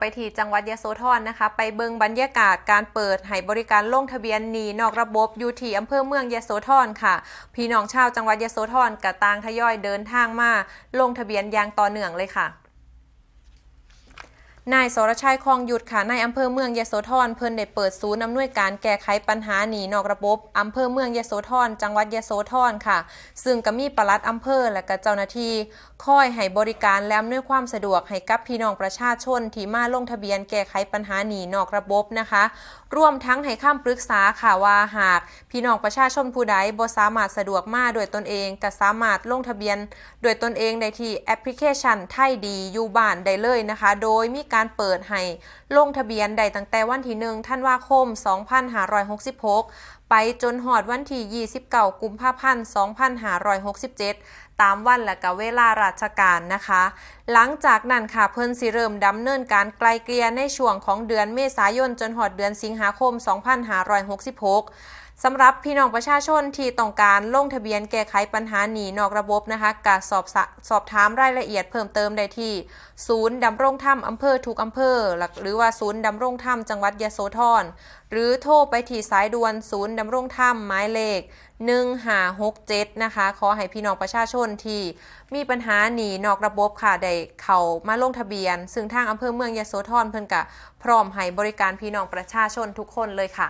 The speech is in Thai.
ไปที่จังหวัดยะโสธรนะคะ ไปเบิงบรรยากาศการเปิดให้บริการลงทะเบียนหนีนอกระบบอยู่ที่อำเภอเมืองยะโสธรค่ะ พี่น้องชาวจังหวัดยะโสธรกระตางทยอยเดินทางมาลงทะเบียนอย่างต่อเนื่องเลยค่ะ นายสรชัยคลองหยุดค่ะนายอำเภอเมืองยโสธรเพิ่นได้เปิดศูนย์อำนวยการแก้ไขปัญหาหนีนอกระบบอำเภอเมืองยโสธรจังหวัดยโสธรค่ะ ซึ่งก็มีปลัดอำเภอและก็เจ้าหน้าที่คอยให้บริการและอำนวยความสะดวกให้กับพี่น้องประชาชนที่มาลงทะเบียนแก้ไขปัญหาหนีนอกระบบนะคะ รวมทั้งให้คำปรึกษาค่ะว่าหากพี่น้องประชาชนผู้ใดบ่สามารถสะดวกมาโดยตนเองก็สามารถลงทะเบียน โดยตนเองได้ที่แอปพลิเคชันไทยดีอยู่บ้านได้เลยนะคะ โดยมีการการเปิดให้ลงทะเบียนได้ตั้งแต่วันที่1ธันวาคม 2566 ไปจนหอดวันที่ 29 กุมภาพันธ์ 2567 ตามวันและก็เวลาราชการนะคะ หลังจากนั้นค่ะเพิ่นสิเริ่มดำเนินการไกลเกลี่ยในช่วงของเดือนเมษายนจนหอดเดือนสิงหาคม 2566สำหรับพี่น้องประชาชนที่ต้องการลงทะเบียนแก้ไขปัญหาหนีนอกระบบนะคะกาสอบสอบถามรายละเอียดเพิ่มเติมได้ที่ ศูนย์ดำรงธรรมอำเภอทุกอำเภอ หรือว่าศูนย์ดำรงธรรมจังหวัดยะโสธรหรือโทรไปที่สายด่วนศูนย์ดำรงธรรมหมายเลข1567นะคะ ขอให้พี่น้องประชาชนที่มีปัญหาหนีนอกระบบค่ะได้เข้ามาลงทะเบียน ซึ่งทางอำเภอเมืองยะโสธรเพิ่นกะพร้อมให้บริการพี่น้องประชาชนทุกคนเลยค่ะ